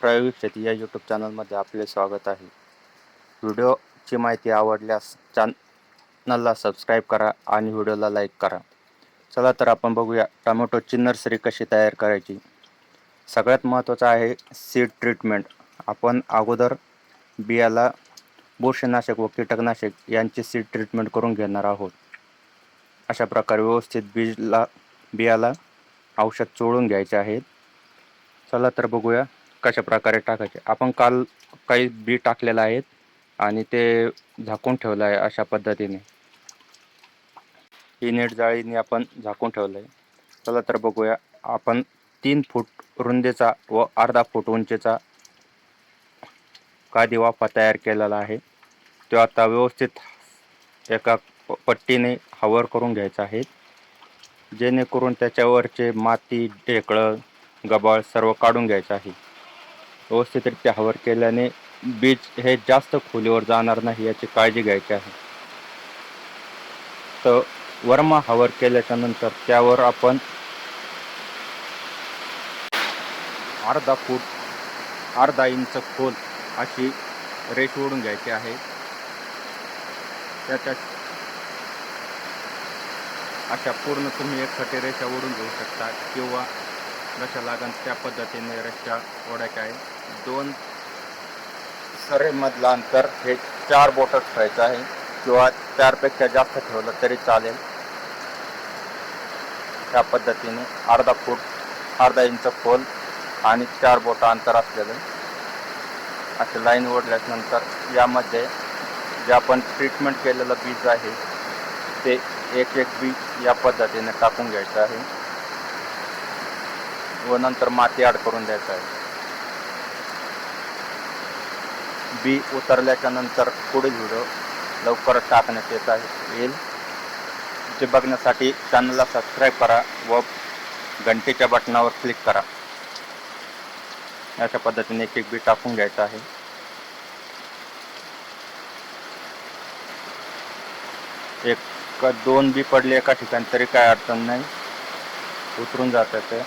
प्रायोगिक शेती या यूट्यूब चॅनलमध्ये आपले स्वागत आहे. व्हिडिओची माहिती आवडल्यास चॅनलला सबस्क्राईब करा आणि व्हिडिओला लाईक करा. चला तर आपण बघूया टोमॅटोची नर्सरी कशी तयार करायची. सगळ्यात महत्त्वाचं आहे सीड ट्रीटमेंट आपण अगोदर बियाला बुरशीनाशक व कीटकनाशक यांची सीड ट्रीटमेंट करून घेणार आहोत. अशा प्रकारे व्यवस्थित बीजला बियाला औषध चोळून घ्यायचे आहेत. चला तर बघूया. कशा प्रकारे टाकायचे? आपण काल काही बी टाकलेलं आहेत आणि ते झाकून ठेवलं आहे अशा पद्धतीने. ही नेट जाळीने आपण झाकून ठेवलं आहे चला तर बघूया. आपण तीन फूट रुंदीचा व अर्धा फूट उंचीचा कादी वाफा तयार केलेला आहे. तो आता व्यवस्थित एका पट्टीने हवर करून घ्यायचा आहे. जेणेकरून त्याच्यावरचे माती ढेकळं गबाळ सर्व काढून घ्यायचं आहे. व्यवस्थितरित्या हवर केल्याने बीज हे जास्त खोलीवर जाणार नाही याची काळजी घ्यायची आहे. तर वर्मा हवर केल्याच्यानंतर त्यावर आपण अर्धा फूट अर्धा इंच खोल अशी रेष ओढून घ्यायची आहे. त्याच्या अशा पूर्ण तुम्ही एकखटी रेषा ओढून घेऊ शकता किंवा जशा लागन त्या पद्धतीने रस्त्या ओढ्या आहे. दोन सरेमधलं अंतर हे चार बोटं ठेवायचं आहे किंवा चारपेक्षा जास्त ठेवलं तरी चालेल. त्या पद्धतीने अर्धा फूट अर्धा इंच खोल आणि चार बोटं अंतर असलेलं. असे लाईन ओढल्यानंतर यामध्ये जे आपण ट्रीटमेंट केलेलं बीज आहे ते एक एक बीज या पद्धतीने टाकून घ्यायचं आहे. व नंतर माती आड करून द्यायचं आहे. बी उतरल्याच्या नंतर पुढील व्हिडिओ लवकरच टाकण्यात येत आहे. येईल. ते बघण्यासाठी चॅनलला सबस्क्राईब करा व घंटेच्या बटनावर क्लिक करा. अशा पद्धतीने एक एक बी टाकून घ्यायचं आहे. एक दोन बी पडले एका ठिकाणी तरी काय अडचण नाही. उतरून जातं ते.